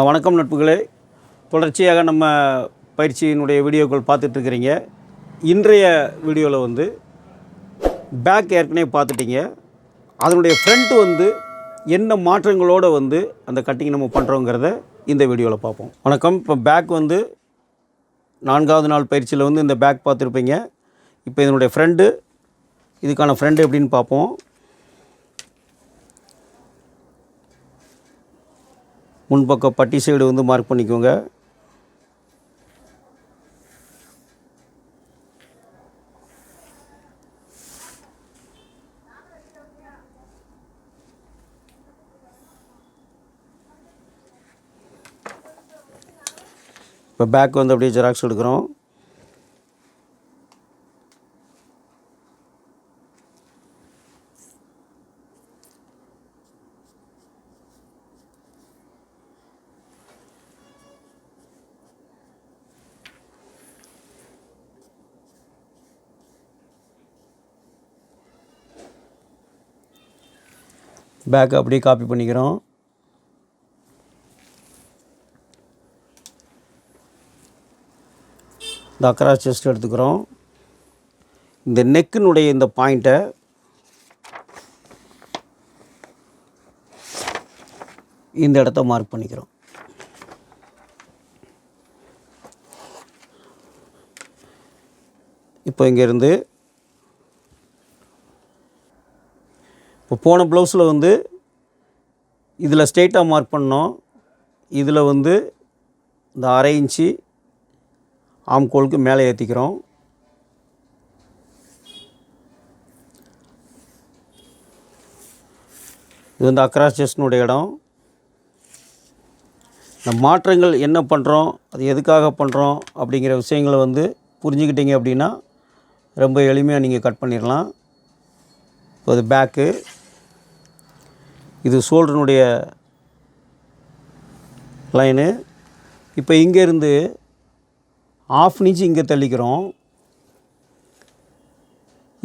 வணக்கம் நட்புகளே. தொடர்ச்சியாக நம்ம பயிற்சியினுடைய வீடியோக்கள் பார்த்துட்ருக்குறீங்க. இன்றைய வீடியோவில் வந்து பேக் ஏற்கனவே பார்த்துட்டிங்க. அதனுடைய ஃப்ரண்ட் வந்து என்ன மாற்றங்களோடு வந்து அந்த கட்டிங் நம்ம பண்ணுறோங்கிறத இந்த வீடியோவில் பார்ப்போம். வணக்கம். இப்போ பேக் வந்து நான்காவது நாள் பயிற்சியில் வந்து இந்த பேக் பார்த்துருப்பீங்க. இப்போ இதனுடைய ஃப்ரெண்டு இதுக்கான ஃப்ரெண்டு எப்படின்னு பார்ப்போம். முன்பக்க பட்டி சைடு வந்து மார்க் பண்ணிக்கோங்க. இப்போ பேக் வந்து அப்படியே ஜெராக்ஸ் எடுக்கிறோம். பேக்கை அப்படியே காப்பி பண்ணிக்கிறோம். இந்த அக்கராஸ் செஸ்ட் எடுத்துக்கிறோம். இந்த நெக்கினுடைய இந்த பாயிண்ட்டை இந்த இடத்த மார்க் பண்ணிக்கிறோம். இப்போ இங்கேருந்து இப்போ போன ப்ளவுஸில் வந்து இதில் ஸ்ட்ரெயிட்டாக மார்க் பண்ணோம். இதில் வந்து இந்த அரை இன்ச்சு ஆம்கோலுக்கு மேலே ஏற்றிக்கிறோம். இது வந்து அக்ராஸ் செஸ்டினுடைய இடம். இந்த மாற்றங்கள் என்ன பண்ணுறோம் அது எதுக்காக பண்ணுறோம் அப்படிங்கிற விஷயங்களை வந்து புரிஞ்சுக்கிட்டீங்க அப்படின்னா ரொம்ப எளிமையாக நீங்கள் கட் பண்ணிடலாம். இப்போ இது பேக்கு இது ஷோல்டருனுடைய லைனு இப்போ இங்கேருந்து ஆஃப் இன்ச் இங்கே தள்ளிக்கிறோம்.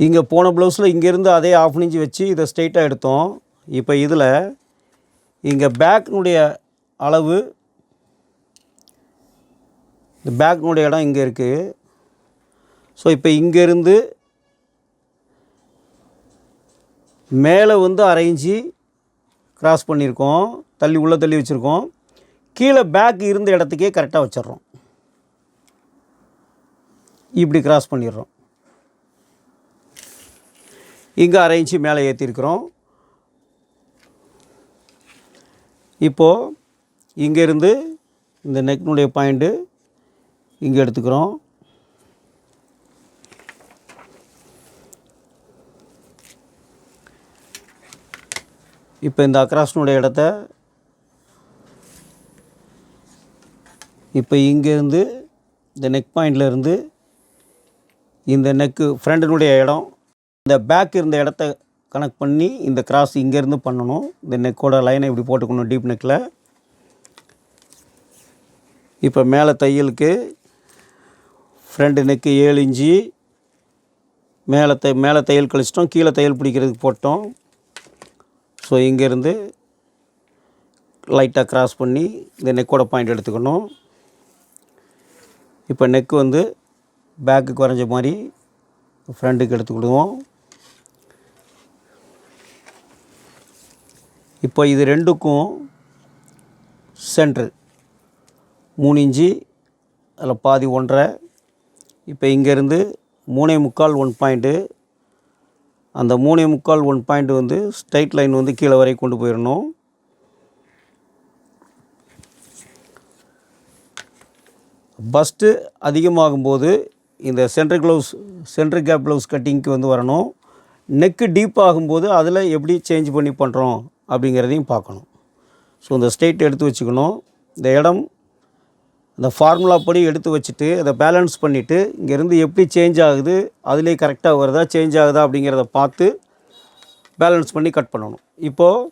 இங்கே போன ப்ளவுஸில் இங்கேருந்து அதே ஆஃப் இன்ச் வச்சு இதை ஸ்ட்ரெயிட்டாக எடுத்தோம். இப்போ இதில் இங்கே பேக்னுடைய அளவு இந்த பேக்னுடைய இடம் இங்கே இருக்குது ஸோ இப்போ இங்கேருந்து மேலே வந்து அரைஞ்சி கிராஸ் பண்ணியிருக்கோம் தள்ளி உள்ளே தள்ளி வச்சுருக்கோம். கீழே பேக் இருந்த இடத்துக்கே கரெக்டாக வச்சிடுறோம். இப்படி கிராஸ் பண்ணிடுறோம். இங்கே அரை இன்ச்சு மேலே ஏற்றிருக்கிறோம் இப்போது இங்கேருந்து இந்த நெக்னுடைய பாயிண்ட்டு இங்கே எடுத்துக்கிறோம். இப்போ இந்த அக்ராஸ்னுடைய இடத்த இப்போ இங்கேருந்து இந்த நெக் பாயிண்ட்லேருந்து இந்த நெக்கு ஃப்ரெண்டினுடைய இடம் இந்த பேக் இருந்த இடத்த கனெக்ட் பண்ணி இந்த கிராஸ் இங்கேருந்து பண்ணணும். இந்த நெக்கோட லைனை இப்படி போட்டுக்கணும் டீப் நெக்கில் இப்போ மேலே தையலுக்கு ஃப்ரண்ட் நெக்கு ஏழு இன்ச்சு மேலே தை மேலே தையல் கழிச்சிட்டோம் கீழே தையல் பிடிக்கிறதுக்கு போட்டோம். ஸோ இங்கேருந்து லைட்டாக க்ராஸ் பண்ணி இந்த நெக்கோட பாயிண்ட் எடுத்துக்கணும். இப்போ நெக்கு வந்து பேக்கு குறைஞ்ச மாதிரி ஃப்ரண்ட்டுக்கு எடுத்துக்கிடுவோம். இப்போ இது ரெண்டுக்கும் சென்ட்ரு மூணு இன்ச்சு அதில் பாதி ஒன்றரை. இப்போ இங்கேருந்து மூணே முக்கால் ஒன் பாயிண்ட்டு அந்த மூணே முக்கால் ஒன் பாயிண்ட் வந்து ஸ்ட்ரைட் லைன் வந்து கீழே வரை கொண்டு போயிடணும் பஸ்ட்டு அதிகமாகும்போது இந்த centre blouse centre gap blouse கட்டிங்க்கு வந்து வரணும். நெக்கு டீப் ஆகும்போது அதில் எப்படி சேஞ்ச் பண்ணி பண்ணுறோம் அப்படிங்கிறதையும் பார்க்கணும். ஸோ இந்த ஸ்டேட் எடுத்து வச்சுக்கணும். இந்த இடம் அந்த ஃபார்முலா படி எடுத்து வச்சுட்டு அதை பேலன்ஸ் பண்ணிவிட்டு இங்கேருந்து எப்படி சேஞ்ச் ஆகுது அதுலேயே கரெக்டாக வருதா சேஞ்ச் ஆகுதா அப்படிங்கிறத பார்த்து பேலன்ஸ் பண்ணி கட் பண்ணணும். இப்போது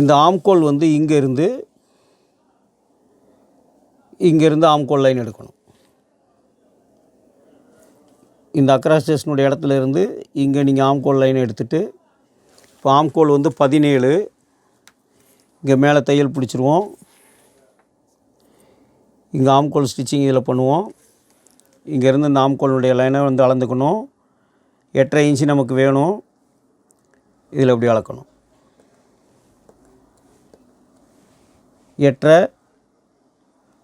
இந்த ஆம்கோல் வந்து இங்கேருந்து இங்கேருந்து ஆம்கோல் லைன் எடுக்கணும். இந்த அக்ரா ஸ்டேஷனுடைய இடத்துல இருந்து இங்கே நீங்கள் ஆம்கோல் லைன் எடுத்துகிட்டு இப்போ ஆம்கோல் வந்து பதினேழு இங்கே மேலே தையல் பிடிச்சிருவோம். இங்கே ஆம்கோல் ஸ்டிச்சிங் இதில் பண்ணுவோம். இங்கேருந்து இந்த ஆம்கோலுடைய லைனை வந்து அளந்துக்கணும். எட்டரை இன்ச்சு நமக்கு வேணும். இதில் எப்படி அளக்கணும்? எட்டரை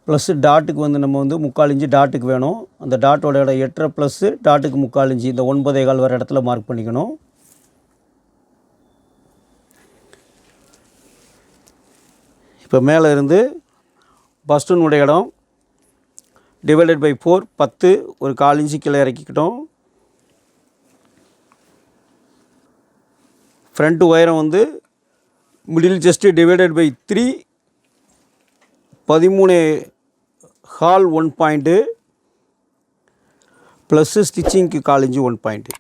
ப்ளஸ்ஸு டாட்டுக்கு வந்து நம்ம வந்து முக்கால் இன்ச்சு டாட்டுக்கு வேணும். அந்த டாட்டோட இடம் எட்டரை ப்ளஸ்ஸு டாட்டுக்கு முக்கால் இன்ச்சு இந்த ஒன்பதே கால் வர இடத்துல மார்க் பண்ணிக்கணும். இப்போ மேலே இருந்து பஸ்டனுடைய இடம். டிவைடட் பை ஃபோர் பத்து ஒரு கால் இன்ச்சு கீழே இறக்கிக்கிட்டோம். ஃப்ரண்ட் உயரம் வந்து middle just divided by three பதிமூணு ஹால் ஒன் பாயிண்ட்டு ப்ளஸ்ஸு ஸ்டிச்சிங்க்கு காலிஞ்சு one point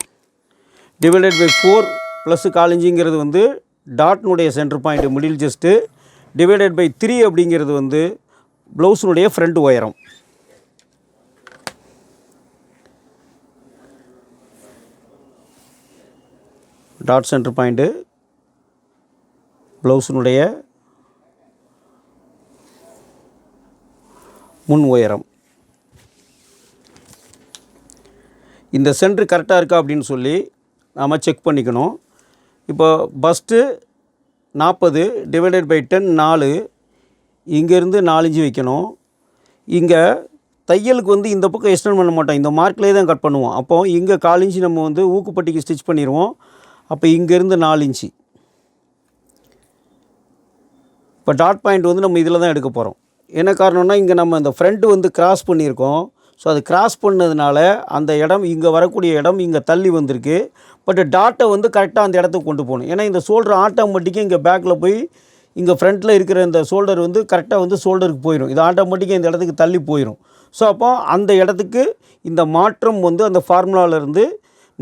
divided by four plus காலிஞ்சுங்கிறது வந்து டாட்னுடைய centre point middle just divided by three அப்படிங்கிறது வந்து ப்ளவுஸினுடைய ஃப்ரண்ட் உயரம். டாட் சென்டர் பாயிண்ட்டு ப்ளவுஸினுடைய முன் உயரம். இந்த சென்ட்ரு கரெக்டாக இருக்கா அப்படின்னு சொல்லி நாம் செக் பண்ணிக்கணும். இப்போ பஸ்ட்டு நாற்பது டிவைடட் பை டென் நாலு. இங்கேருந்து நாலஞ்சு வைக்கணும். இங்கே தையலுக்கு வந்து இந்த பக்கம் எக்ஸ்டெண்ட் பண்ண மாட்டோம். இந்த மார்க்லேயே தான் கட் பண்ணுவோம். அப்போது இங்கே கால் நம்ம வந்து ஊக்குப்பட்டிக்கு ஸ்டிச் பண்ணிடுவோம். அப்போ இங்கேருந்து நாலு இன்ச்சு. இப்போ டாட் பாயிண்ட் வந்து நம்ம இதில் தான் எடுக்க போகிறோம் என்ன காரணம்னா இங்கே நம்ம இந்த ஃப்ரண்ட்டு வந்து கிராஸ் பண்ணியிருக்கோம். ஸோ அது கிராஸ் பண்ணதுனால அந்த இடம் இங்கே வரக்கூடிய இடம் இங்கே தள்ளி வந்திருக்கு. பட் டாட்டை வந்து கரெக்டாக அந்த இடத்துக்கு கொண்டு போகணும். ஏன்னா இந்த ஷோல்டர் ஆட்டோமேட்டிக்காக இங்கே பேக்கில் போய் இங்கே ஃப்ரண்ட்டில் இருக்கிற இந்த ஷோல்டர் வந்து கரெக்டாக வந்து ஷோல்டருக்கு போயிடும் இது ஆட்டோமேட்டிக்காக இந்த இடத்துக்கு தள்ளி போயிடும் ஸோ அப்போ அந்த இடத்துக்கு இந்த மாற்றம் வந்து அந்த ஃபார்முலாவிலேருந்து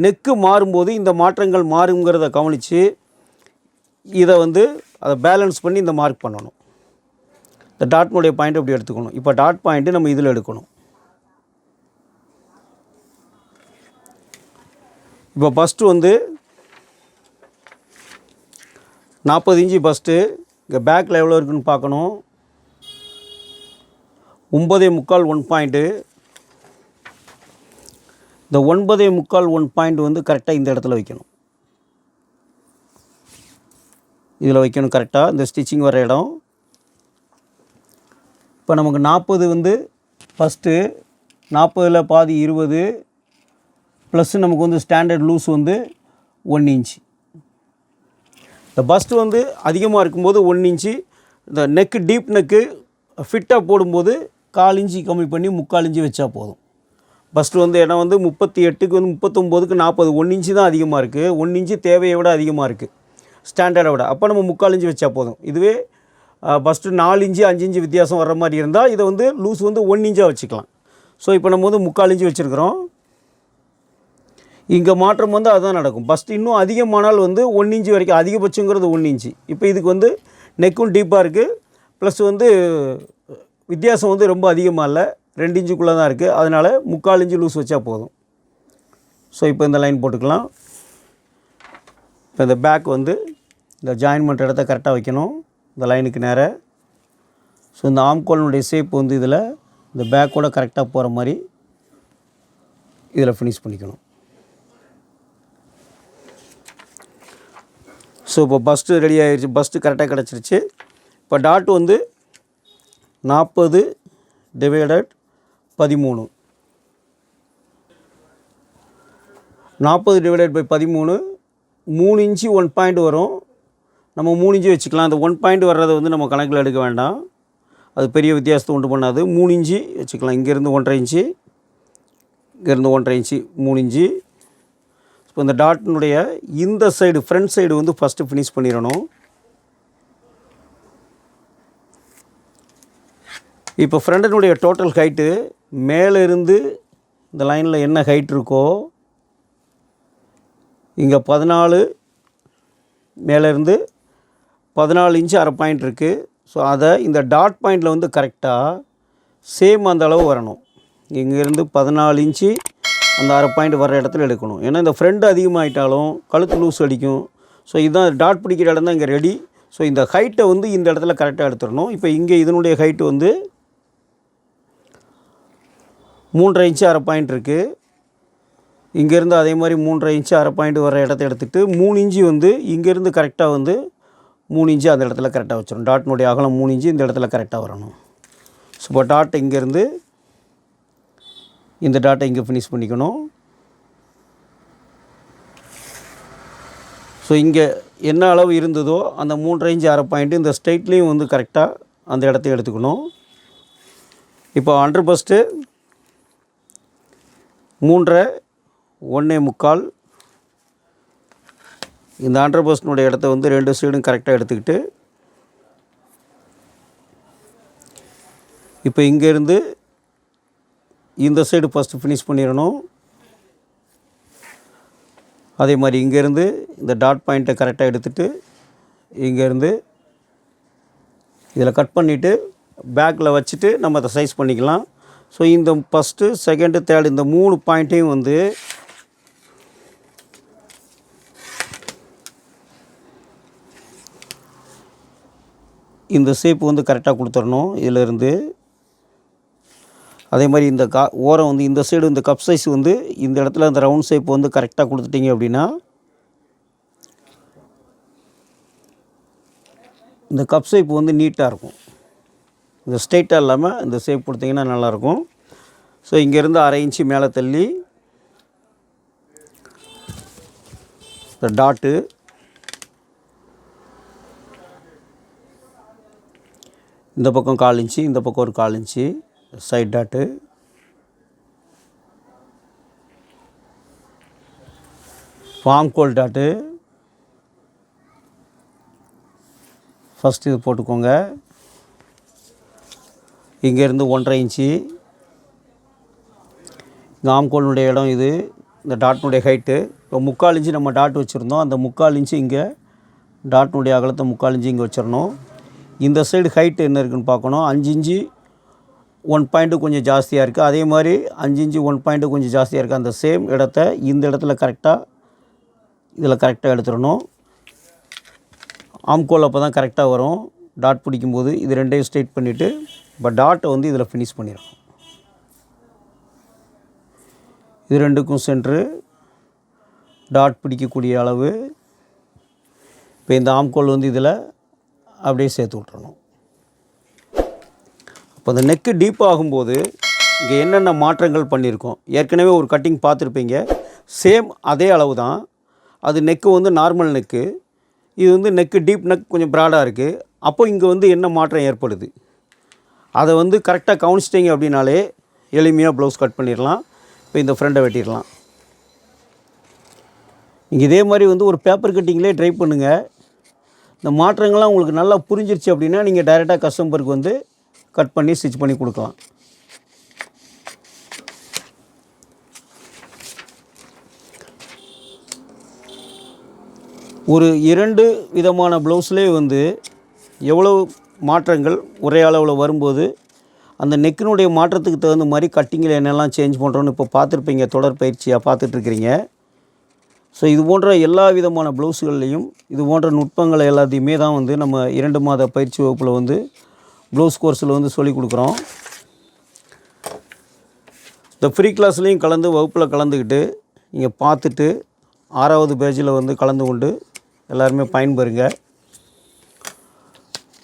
நெக்கு மாறும்போது இந்த மாற்றங்கள் மாறுங்கிறத கவனித்து இதை வந்து அதை பேலன்ஸ் பண்ணி இந்த மார்க் பண்ணணும். இந்த டாட்னுடைய பாயிண்ட் இப்படி எடுத்துக்கணும். இப்போ டாட் பாயிண்ட்டு நம்ம இதில் எடுக்கணும். இப்போ ஃபஸ்ட்டு வந்து நாற்பது இன்ச்சு ஃபஸ்ட்டு இங்கே பேக்கில் எவ்வளோ இருக்குன்னு பார்க்கணும். ஒம்பதே முக்கால் ஒன் பாயிண்ட்டு இந்த ஒன்பதே முக்கால் ஒன் பாயிண்ட் வந்து கரெக்டாக இந்த இடத்துல வைக்கணும். இதில் வைக்கணும் கரெக்டாக இந்த ஸ்டிச்சிங் வர இடம். இப்போ நமக்கு நாற்பது வந்து ஃபஸ்ட்டு நாற்பதில் பாதி இருபது ப்ளஸ் நமக்கு வந்து ஸ்டாண்டர்ட் லூஸ் வந்து ஒன் இன்ச்சு இந்த பஸ்ட்டு வந்து அதிகமாக இருக்கும்போது ஒன் இன்ச்சு இந்த நெக்கு டீப் நெக்கு ஃபிட்டாக போடும்போது கால் இன்ச்சு கம்மி பண்ணி முக்கால் இன்ச்சு வச்சா போதும். ஃபஸ்ட்டு வந்து இடம் வந்து முப்பத்தி எட்டுக்கு வந்து முப்பத்தொம்போதுக்கு நாற்பது. ஒன் இன்ச்சு தான் அதிகமாக இருக்குது ஒன் இன்ச்சு தேவையை விட அதிகமாக இருக்குது ஸ்டாண்டர்டை விட. அப்போ நம்ம முக்கால் இன்ச்சு வச்சா போதும். இதுவே ஃபஸ்ட்டு நாலு இன்ச்சு அஞ்சு இன்ச்சு வித்தியாசம் வர்ற மாதிரி இருந்தால் இதை வந்து லூஸ் வந்து ஒன் இன்ச்சாக வச்சுக்கலாம். ஸோ இப்போ நம்ம வந்து முக்கால் இன்ச்சு வச்சுருக்குறோம். இங்கே மாற்றம் வந்து அதுதான் நடக்கும். ஃபஸ்ட்டு இன்னும் அதிகமானால் வந்து ஒன் இன்ச்சு வரைக்கும் அதிகபட்சங்கிறது ஒன் இன்ச்சு இப்போ இதுக்கு வந்து நெக்கும் டீப்பாக இருக்குது ப்ளஸ் வந்து வித்தியாசம் வந்து ரொம்ப அதிகமாக இல்லை. ரெண்டு இன்ச்சுக்குள்ளே தான் இருக்குது. அதனால் முக்கால் இன்ச்சு லூஸ் வச்சா போதும். ஸோ இப்போ இந்த லைன் போட்டுக்கலாம். இப்போ இந்த பேக் வந்து இந்த ஜாயின் பண்ணுற இடத்த கரெக்டாக வைக்கணும். இந்த லைனுக்கு நேராக ஸோ இந்த ஆம்கோலினுடைய ஷேப் வந்து இதில் இந்த பேக்கோட கரெக்டாக போகிற மாதிரி இதில் ஃபினிஷ் பண்ணிக்கணும். ஸோ இப்போ பஸ்ட்டு ரெடி ஆகிடுச்சு பஸ்ட்டு கரெக்டாக கிடச்சிருச்சு. இப்போ டாட் வந்து நாற்பது டிவைடட் பதிமூணு. நாற்பது டிவைடட் பை பதிமூணு மூணு இன்ச்சு ஒன் பாயிண்ட் வரும். நம்ம மூணு இன்ச்சு வச்சுக்கலாம். அந்த ஒன் பாயிண்ட் வர்றதை வந்து நம்ம கணக்கில் எடுக்க வேண்டாம். அது பெரிய வித்தியாசத்தை உண்டு பண்ணாது. மூணு இன்ச்சு வச்சுக்கலாம். இங்கேருந்து ஒன்றரை இன்ச்சு இங்கேருந்து ஒன்றரை இன்ச்சு மூணு இன்ச்சு. இப்போ இந்த டாட்டினுடைய இந்த சைடு ஃப்ரண்ட் சைடு வந்து ஃபஸ்ட்டு ஃபினிஷ் பண்ணிடணும். இப்போ ஃப்ரண்டினுடைய டோட்டல் ஹைட்டு மேலேருந்து இந்த லைனில் என்ன ஹைட் இருக்கோ இங்கே பதினாலு மேலேருந்து பதினாலு இன்ச்சு அரை பாயிண்ட் இருக்குது ஸோ அதை இந்த டாட் பாயிண்டில் வந்து கரெக்டாக சேம் அந்த அளவு வரணும். இங்கேருந்து பதினாலு இன்ச்சு அந்த அரை பாயிண்ட் வர இடத்துல எடுக்கணும். ஏன்னா இந்த ஃப்ரெண்டு அதிகமாகிட்டாலும் கழுத்து லூஸ் அடிக்கும். ஸோ இதுதான் டாட் பிடிக்கிற இடம் தான் இங்கே ரெடி ஸோ இந்த ஹைட்டை வந்து இந்த இடத்துல கரெக்டாக எடுத்துடணும். இப்போ இங்கே இதனுடைய ஹைட்டு வந்து மூன்றரை இன்ச்சு அரை பாயிண்ட் இருக்குது இங்கேருந்து அதே மாதிரி மூன்றரை இன்ச்சு அரை பாயிண்ட் வர இடத்த எடுத்துகிட்டு மூணு இன்ச்சு வந்து இங்கேருந்து கரெக்டாக வந்து மூணு இன்ச்சு அந்த இடத்துல கரெக்டாக வச்சிடணும். டாட்னுடைய அகலம் மூணு இன்ச்சு இந்த இடத்துல கரெக்டாக வரணும். ஸோ இப்போ டாட் இங்கேருந்து இந்த டாட்டை இங்கே ஃபினிஷ் பண்ணிக்கணும். ஸோ இங்கே என்ன அளவு இருந்ததோ அந்த மூன்றரை இன்ச்சு அரை பாயிண்ட்டு இந்த ஸ்ட்ரைட்லேயும் வந்து கரெக்டாக அந்த இடத்த எடுத்துக்கணும். இப்போ அண்டர் பஸ்ட்டு மூன்றரை ஒன்றே முக்கால். இந்த அண்டர் இடத்த வந்து ரெண்டு சைடும் கரெக்டாக எடுத்துக்கிட்டு இப்போ இங்கேருந்து இந்த சைடு ஃபஸ்ட்டு ஃபினிஷ் பண்ணிடணும் அதே மாதிரி இங்கேருந்து இந்த டாட் பாயிண்ட்டை கரெக்டாக எடுத்துகிட்டு இங்கேருந்து இதில் கட் பண்ணிவிட்டு பேக்கில் வச்சுட்டு நம்ம அதை சைஸ் பண்ணிக்கலாம். ஸோ இந்த ஃபஸ்ட்டு செகண்டு தேர்டு இந்த மூணு பாயிண்ட்டையும் வந்து இந்த ஷேப் வந்து கரெக்டாக கொடுத்துடணும் இதிலிருந்து. அதே மாதிரி இந்த கா ஓரம் வந்து இந்த சைடு இந்த கப் சைஸ் வந்து இந்த இடத்துல இந்த ரவுண்ட் ஷேப் வந்து கரெக்டாக கொடுத்துட்டிங்க அப்படின்னா இந்த கப் ஷேப் வந்து நீட்டாக இருக்கும். இந்த ஸ்ட்ரெயிட்டாக இல்லாமல் இந்த ஷேப் கொடுத்தீங்கன்னா நல்லாயிருக்கும். ஸோ இங்கேருந்து அரை இன்ச்சு மேலே தள்ளி இந்த டாட்டு இந்த பக்கம் கால் இன்ச்சு இந்த பக்கம் ஒரு கால் இன்ச்சு சைட் டாட்டு ஃபார்ம் கோல் டாட்டு ஃபஸ்ட்டு இது போட்டுக்கோங்க. இங்கேருந்து ஒன்றரை இன்ச்சு. இந்த ஆம்கோலினுடைய இடம் இது. இந்த டாட்னுடைய ஹைட்டு இப்போ முக்கால் இன்ச்சு நம்ம டாட் வச்சுருந்தோம். அந்த முக்கால் இன்ச்சு இங்கே டாட்னுடைய அகலத்தை முக்கால் இன்ச்சு இங்கே வச்சிடணும். இந்த சைடு ஹைட்டு என்ன இருக்குதுன்னு பார்க்கணும். அஞ்சு இன்ச்சு ஒன் பாயிண்ட்டு கொஞ்சம் ஜாஸ்தியாக இருக்குது அதே மாதிரி அஞ்சு இன்ச்சு ஒன் பாயிண்ட்டு கொஞ்சம் ஜாஸ்தியாக இருக்குது அந்த சேம் இடத்த இந்த இடத்துல கரெக்டாக இதில் கரெக்டாக எடுத்துடணும். ஆம்கோல் அப்போ தான் கரெக்டாக வரும். டாட் பிடிக்கும்போது இது ரெண்டையும் ஸ்ட்ரைட் பண்ணிவிட்டு இப்போ டாட்டை வந்து இதில் ஃபினிஷ் பண்ணிடணும் இது ரெண்டுக்கும் சென்று டாட் பிடிக்கக்கூடிய அளவு. இப்போ இந்த ஆம்கோல் வந்து இதில் அப்படியே சேர்த்து விட்றணும் இப்போ இந்த நெக்கு டீப் ஆகும்போது இங்கே என்னென்ன மாற்றங்கள் பண்ணியிருக்கோம் ஏற்கனவே ஒரு கட்டிங் பார்த்துருப்பீங்க. சேம் அதே அளவு தான் அது நெக்கு வந்து நார்மல் நெக்கு இது வந்து நெக்கு டீப் நெக் கொஞ்சம் ப்ராடாக இருக்குது அப்போ இங்கே வந்து என்ன மாற்றம் ஏற்படுது? அதை வந்து கரெக்டாக கவனிச்சிட்டிங்க அப்படின்னாலே எளிமையாக ப்ளவுஸ் கட் பண்ணிடலாம். இப்போ இந்த ஃப்ரெண்டை வெட்டிடலாம். நீங்கள் இதே மாதிரி வந்து ஒரு பேப்பர் கட்டிங்லேயே ட்ரை பண்ணுங்கள் இந்த மாற்றங்கள்லாம் உங்களுக்கு நல்லா புரிஞ்சிருச்சு அப்படின்னா நீங்கள் டைரெக்டாக கஸ்டமருக்கு வந்து கட் பண்ணி ஸ்டிச் பண்ணி கொடுக்கலாம். ஒரு இரண்டு விதமான ப்ளவுஸ்லேயே வந்து எவ்வளோ மாற்றங்கள் ஒரே அளவில் வரும்போது அந்த நெக்கினுடைய மாற்றத்துக்கு தகுந்த மாதிரி கட்டிங்கில் என்னெல்லாம் சேஞ்ச் பண்ணுறோன்னு இப்போ பார்த்துருப்பீங்க தொடர் பயிற்சியாக பார்த்துட்ருக்கிறீங்க. ஸோ இது போன்ற எல்லா விதமான ப்ளவுஸ்கள்லேயும் இது போன்ற நுட்பங்களை எல்லாத்தையுமே தான் வந்து நம்ம இரண்டு மாத பயிற்சி வகுப்பில் வந்து ப்ளவுஸ் கோர்ஸில் வந்து சொல்லிக் கொடுக்குறோம். இந்த ஃப்ரீ கிளாஸ்லேயும் கலந்து வகுப்பில் கலந்துக்கிட்டு நீங்கள் பார்த்துட்டு ஆறாவது பேஜில் வந்து கலந்து கொண்டு எல்லாருமே பயன்பெறுங்க.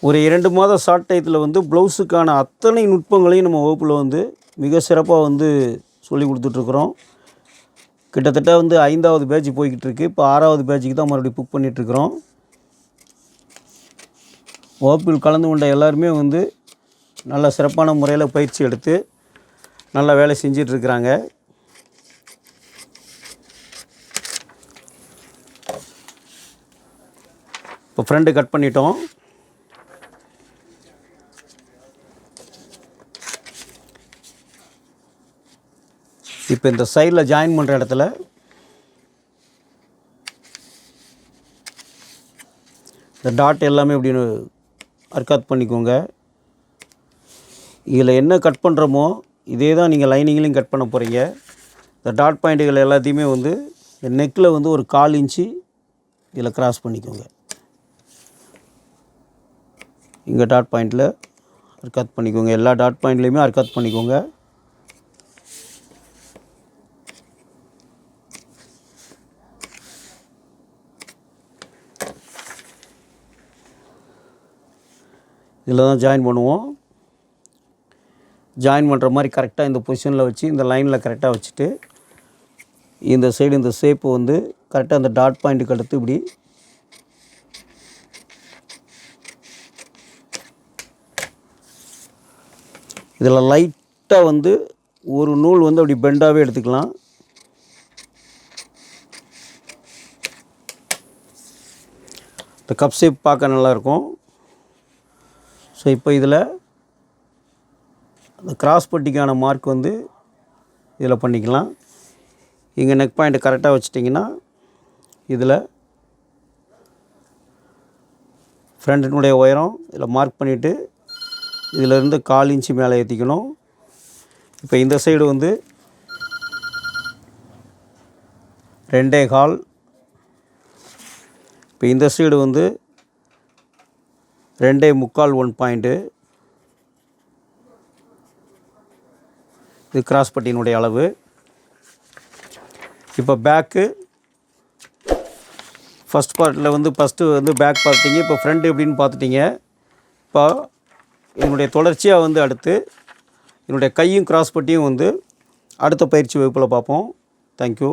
ஒரு இரண்டு மாத ஷார்ட் டயத்தில் வந்து ப்ளவுஸுக்கான அத்தனை நுட்பங்களையும் நம்ம வகுப்பில் வந்து மிக சிறப்பாக வந்து சொல்லி கொடுத்துட்ருக்குறோம். கிட்டத்தட்ட வந்து ஐந்தாவது பேட்ச் போய்கிட்டு இருக்குது இப்போ ஆறாவது பேட்சுக்கு தான் மறுபடியும் புக் பண்ணிகிட்ருக்குறோம் வகுப்பில் கலந்து கொண்ட எல்லாருமே வந்து நல்ல சிறப்பான முறையில் பயிற்சி எடுத்து நல்லா வேலை செஞ்சிட்ருக்குறாங்க. இப்போ ஃப்ரெண்டு கட் பண்ணிட்டோம். இப்போ இந்த சைடில் ஜாயின் பண்ணுற இடத்துல இந்த டாட் எல்லாமே இப்படின்னு அர்க்காத் பண்ணிக்கோங்க. இதில் என்ன கட் பண்ணுறோமோ இதே தான் நீங்கள் லைனிங்லேயும் கட் பண்ண போகிறீங்க இந்த டாட் பாயிண்ட்டுகள் எல்லாத்தையுமே வந்து இந்த நெக்கில் வந்து ஒரு கால் இன்ச்சு இதில் கிராஸ் பண்ணிக்கோங்க. இங்கே டாட் பாயிண்டில் அர்க்காத் பண்ணிக்கோங்க. எல்லா டாட் பாயிண்ட்லேயுமே அர்க்காத் பண்ணிக்கோங்க. இதில் தான் ஜாயின் பண்ணுவோம். ஜாயின் பண்ணுற மாதிரி கரெக்டாக இந்த பொசிஷனில் வச்சு இந்த லைனில் கரெக்டாக வச்சுட்டு இந்த சைடு இந்த ஷேப்பு வந்து கரெக்டாக அந்த டாட் பாயிண்ட்டுக்கு அடுத்து இப்படி இதில் லைட்டாக வந்து ஒரு நூல் வந்து அப்படி பெண்டாகவே எடுத்துக்கலாம். இந்த கப் ஷேப் பார்க்க நல்லாயிருக்கும் ஸோ இப்போ இதில் அந்த கிராஸ் பட்டிக்கான மார்க் வந்து இதில் பண்ணிக்கலாம். இங்கே நெக் பாயிண்ட் கரெக்டாக வச்சிட்டிங்கன்னா இதில் ஃப்ரண்ட்டினுடைய உயரம் இதில் மார்க் பண்ணிவிட்டு இதிலேருந்து கால் இன்ச்சு மேலே ஏற்றிக்கணும் இப்போ இந்த சைடு வந்து ரெண்டே கால். இப்போ இந்த சைடு வந்து ரெண்டே முக்கால் ஒன் பாயிண்ட்டு. இது கிராஸ் பட்டியினுடைய அளவு. இப்போ பேக்கு ஃபஸ்ட் பார்ட்டில் வந்து ஃபஸ்ட்டு வந்து பேக் பார்த்தீங்க. இப்போ ஃப்ரண்ட் எப்படின்னு பார்த்துட்டீங்க. இப்போ என்னுடைய தொடர்ச்சியாக வந்து அடுத்து என்னுடைய கையும் கிராஸ் பட்டியும் வந்து அடுத்த பயிற்சி வகுப்பில் பார்ப்போம். தேங்க்யூ